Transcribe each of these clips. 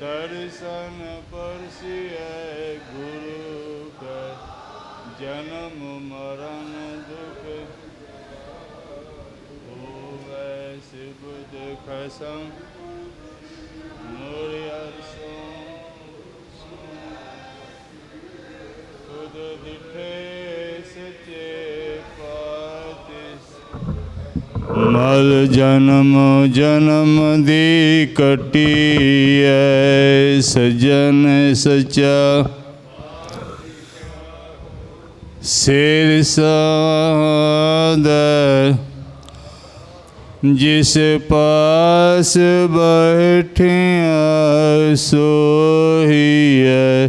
ਦਰਸ਼ਨ ਪਰਸਿਐ ਗੁਰੂ ਕੈ, ਜਨਮ ਮਰਨ ਦੁਖ ਹੋਵੈ ਸਿਬੁਦ ਖਸਮ ਮੋਰਿ ਅਰਸੋਂ ਤੁਧ ਦਿਠੇ ਸਚੇ ਮਲ ਜਨਮ ਜਨਮ ਦੀ ਕਟੀਐ, ਸਜਨ ਸਚਾ। ਸਿਰ ਸਾਦ ਜਿਸ ਪਾਸ ਬੈਠਿਆ, ਸੋਹੀਐ,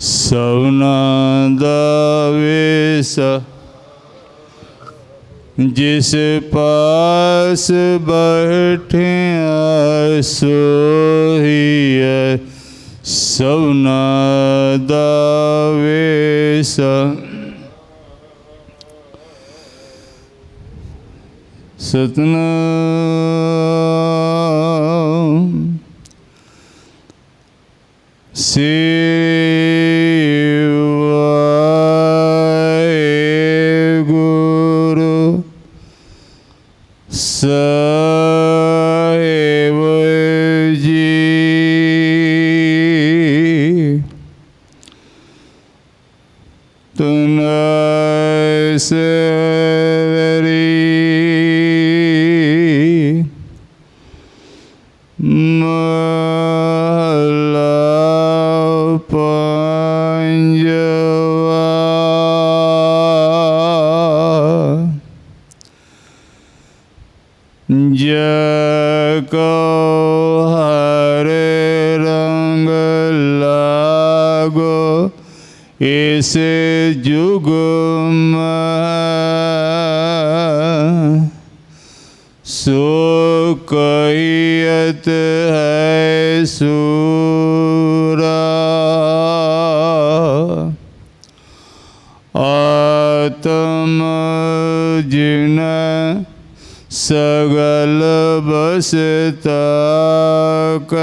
ਸਭਨਾ ਦਾ ਵੇਸਾ। जिस पास बैठे सोही सवना देश सतना से ਸਾਹਿਬ ਜੀ ਤੁਨ ਸਵਰੀ ਮਹਲਾ ਜੈ ਕੋ ਹਰ ਰੰਗ ਲਾਗੋ ਇਸ ਜੁਗ ਮੈਂ ਸੋ ਕਹੀਤ ਹੈ ਸੂਰਾ ਆਤਮ ਜਿਨ ਸਗਲ ਬਸਤਾ ਕੈ।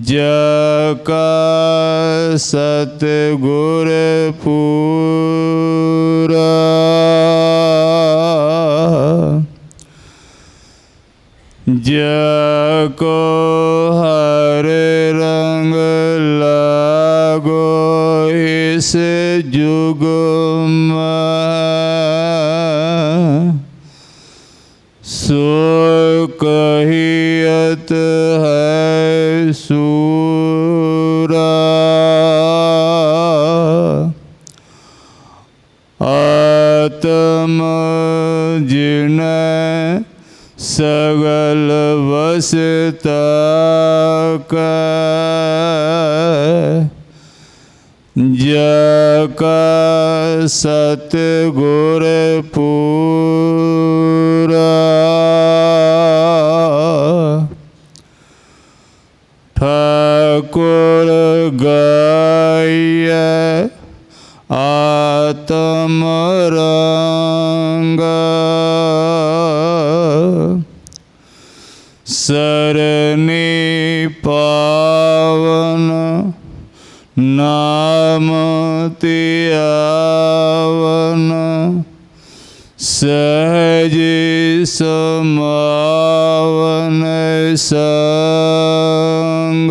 ਜਾ ਕਾ ਸਤ ਗੁਰ ਪੂਰਾ। ਜਾ प्रियत है सूरा आत्म जिन सगल वसता का सत सतगुर पू ਆਤਮ ਰੰਗ ਸਰਨੀ ਪਾਵਨ ਨਾਮ ਧਿਆਵਨ ਸਹਜ ਸਮਾਵਨ ਸੰਗ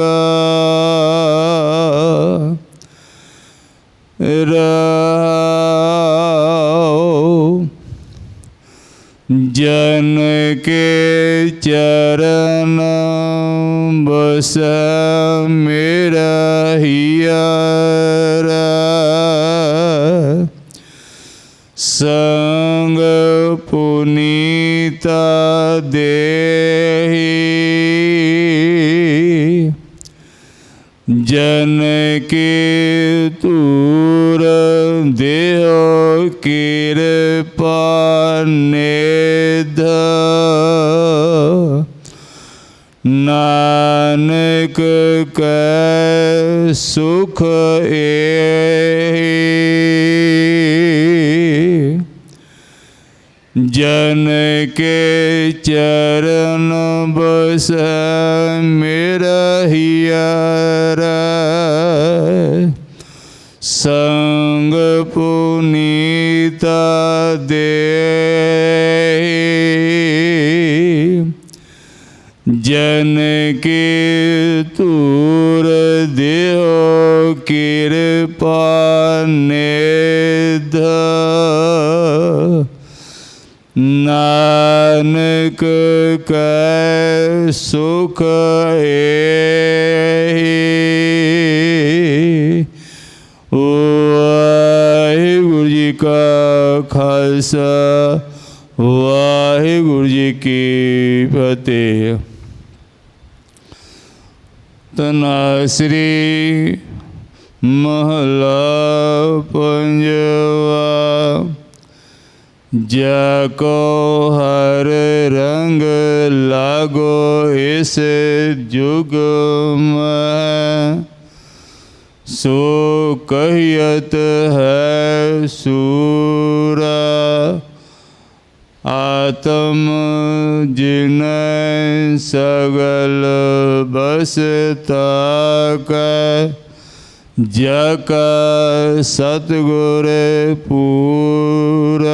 जन के चरण बस मेरा संग पुनीता दे जन के तूर देह किर ने। नानक के सुख ए। जन के चरण बस मेरा संग पुनीता दे। जन के तूर देव कृपा निध। नानक कै सुख वाहेगुरु जी का खालसा, वाहेगुरु जी की फतेह। ਤਨਾਸਰੀ ਮਹਲਾ ਪੰਜਵਾ, ਜਾ ਕੋ ਹਰ ਰੰਗ ਲਾਗੋ ਇਸ ਜੁਗ ਮੈਂ ਸੋ ਕਹੀਤ ਹੈ ਸੂਰਾ ਆਤਮ ਜਿਨ ਸਗਲ ਬਸਤਾ ਕੈ ਜਕ ਸਤਗੁਰ ਪੂਰਾ।